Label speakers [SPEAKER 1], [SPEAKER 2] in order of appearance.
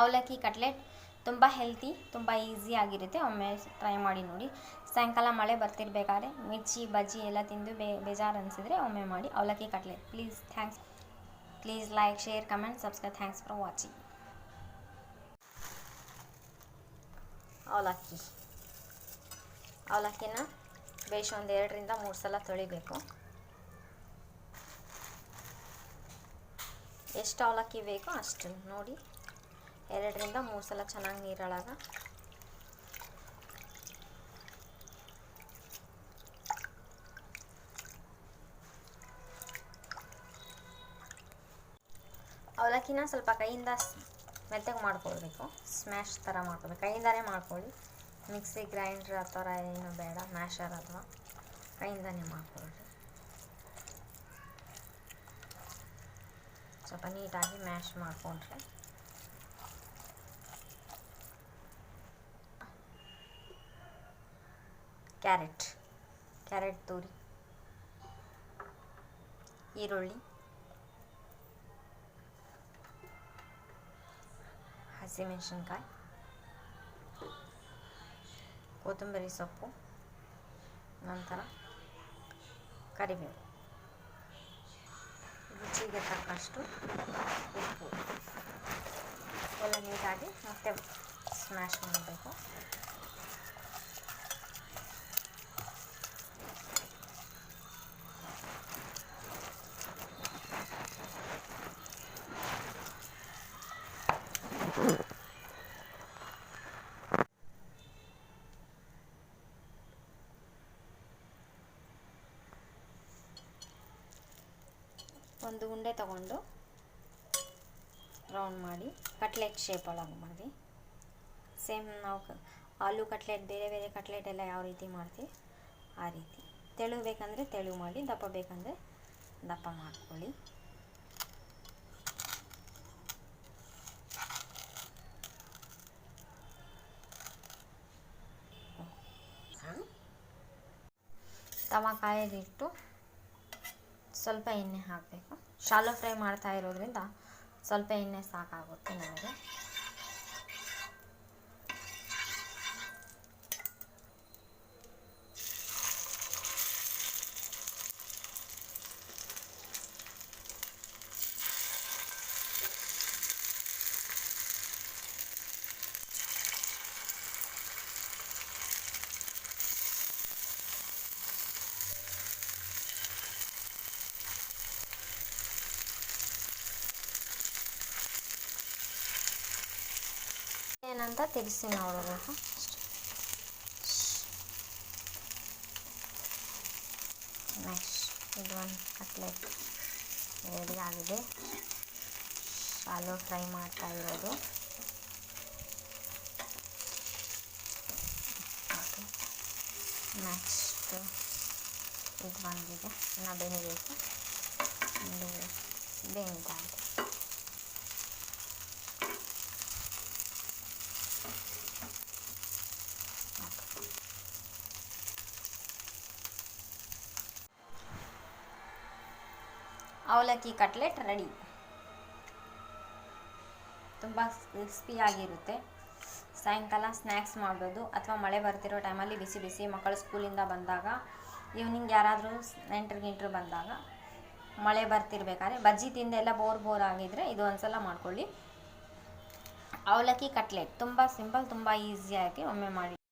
[SPEAKER 1] ಅವಲಕ್ಕಿ ಕಟ್ಲೆಟ್ ತುಂಬ ಹೆಲ್ತಿ ತುಂಬ ಈಸಿಯಾಗಿರುತ್ತೆ ಒಮ್ಮೆ ಟ್ರೈ ಮಾಡಿ ನೋಡಿ. ಸಾಯಂಕಾಲ ಮಳೆ ಬರ್ತಿರ್ಬೇಕಾದ್ರೆ ಮಿರ್ಚಿ, ಬಜ್ಜಿ ಎಲ್ಲ ತಿಂದು ಬೇ ಬೇಜಾರು ಅನಿಸಿದ್ರೆ ಒಮ್ಮೆ ಮಾಡಿ ಅವಲಕ್ಕಿ cutlet. Please thanks please like share comment subscribe thanks for watching ಅವಲಕ್ಕಿ. ಅವಲಕ್ಕಿನ ಬೇಷ್ ಒಂದು ಎರಡರಿಂದ ಮೂರು ಸಲ ತೊಳಿಬೇಕು. ಎಷ್ಟು ಅವಲಕ್ಕಿ ಬೇಕೋ ಅಷ್ಟು ನೋಡಿ. ಎರಡರಿಂದ ಮೂರು ಸಲ ಚೆನ್ನಾಗಿ ನೀರೊಳಗ. ಅವಲಕ್ಕಿನ ಸ್ವಲ್ಪ ಕೈಯಿಂದ ಮೆತ್ತಗೆ ಮಾಡ್ಕೊಳ್ಬೇಕು. ಸ್ಮ್ಯಾಶ್ ಥರ ಮಾಡ್ಕೊಳ್ಬೇಕು. ಕೈಯಿಂದಾನೇ ಮಾಡ್ಕೊಳ್ಳಿ. ಮಿಕ್ಸಿ ಗ್ರೈಂಡ್ರ್ ಆ ಥರ ಏನು ಬೇಡ. ಮ್ಯಾಶರ್ ಅಥವಾ ಕೈಯಿಂದಾನೇ ಮಾಡ್ಕೊಳ್ಳಿ. ಸ್ವಲ್ಪ ನೀಟಾಗಿ ಮ್ಯಾಶ್ ಮಾಡಿಕೊಂಡ್ರೆ ಕ್ಯಾರೆಟ್ ಕ್ಯಾರೆಟ್ ತುರಿ, ಈರುಳ್ಳಿ, ಹಸಿಮೆಣಸಿನ್ಕಾಯಿ, ಕೊತ್ತಂಬರಿ ಸೊಪ್ಪು, ನಂತರ ಕರಿಬೇವು. ರುಚಿಗೆ ತಕ್ಕಷ್ಟು ಉಪ್ಪು. ಎಲ್ಲ ನೀಟಾಗಿ ಮತ್ತೆ ಸ್ಮ್ಯಾಶ್ ಮಾಡಬೇಕು. ಒಂದು ಉಂಡೆ ತಗೊಂಡು ರೌಂಡ್ ಮಾಡಿ ಕಟ್ಲೆಟ್ ಶೇಪ್ ಒಳಗೆ ಮಾಡಿ ಸೇಮ್ ನಾವು ಆಲೂ ಕಟ್ಲೆಟ್ ಬೇರೆ ಬೇರೆ ಕಟ್ಲೆಟ್ ಎಲ್ಲ ಯಾವ ರೀತಿ ಮಾಡ್ತೀವಿ ಆ ರೀತಿ. ತೆಳು ಬೇಕಂದರೆ ತೆಳು ಮಾಡಿ, ದಪ್ಪ ಬೇಕಂದರೆ ದಪ್ಪ ಮಾಡ್ಕೊಳ್ಳಿ. ತವ ಕಾಯೋದಿಟ್ಟು ಸ್ವಲ್ಪ ಎಣ್ಣೆ ಹಾಕಬೇಕು. ಶಾಲೋ ಫ್ರೈ ಮಾಡ್ತಾ ಇರೋದ್ರಿಂದ ಸ್ವಲ್ಪ ಎಣ್ಣೆ ಸಾಕಾಗುತ್ತೆ ನಮಗೆ. ಏನಂತ ತಿರ್ಸಿ ನೋಡಬೇಕು ನೆಕ್ಸ್ಟ್ ಇದು ಒಂದು ಕಟ್ಲೆಟ್ ರೆಡಿ ಆಗಿದೆ ಶಾಲೋ ಫ್ರೈ ಮಾಡ್ತಾ ಇರೋದು ಓಕೆ ನೆಕ್ಸ್ಟ್ ಇದು ಬಂದಿದೆ ಇನ್ನು ಬೆನಿಬೇಕು ಇದು ಅವಲಕ್ಕಿ ಕಟ್ಲೆಟ್ ರೆಡಿ. ತುಂಬ ಕ್ರಿಸ್ಪಿಯಾಗಿರುತ್ತೆ ಸಾಯಂಕಾಲ ಸ್ನ್ಯಾಕ್ಸ್ ಮಾಡ್ಬೋದು ಅಥವಾ ಮಳೆ ಬರ್ತಿರೋ ಟೈಮಲ್ಲಿ ಬಿಸಿ ಬಿಸಿ ಮಕ್ಕಳು ಸ್ಕೂಲಿಂದ ಬಂದಾಗ ಈವ್ನಿಂಗ್ ಯಾರಾದರೂ ನೆಂಟರು ಗಿಂಟ್ರು ಬಂದಾಗ ಮಳೆ ಬರ್ತಿರ್ಬೇಕಾದ್ರೆ ಬಜ್ಜಿ ತಿಂದೆಲ್ಲ ಬೋರ್ ಬೋರ್ ಆಗಿದ್ರೆ ಇದು ಒಂದ್ಸಲ ಮಾಡ್ಕೊಳ್ಳಿ. ಅವಲಕ್ಕಿ ಕಟ್ಲೆಟ್ ತುಂಬ ಸಿಂಪಲ್, ತುಂಬ ಈಸಿಯಾಗಿ ಒಮ್ಮೆ ಮಾಡಿ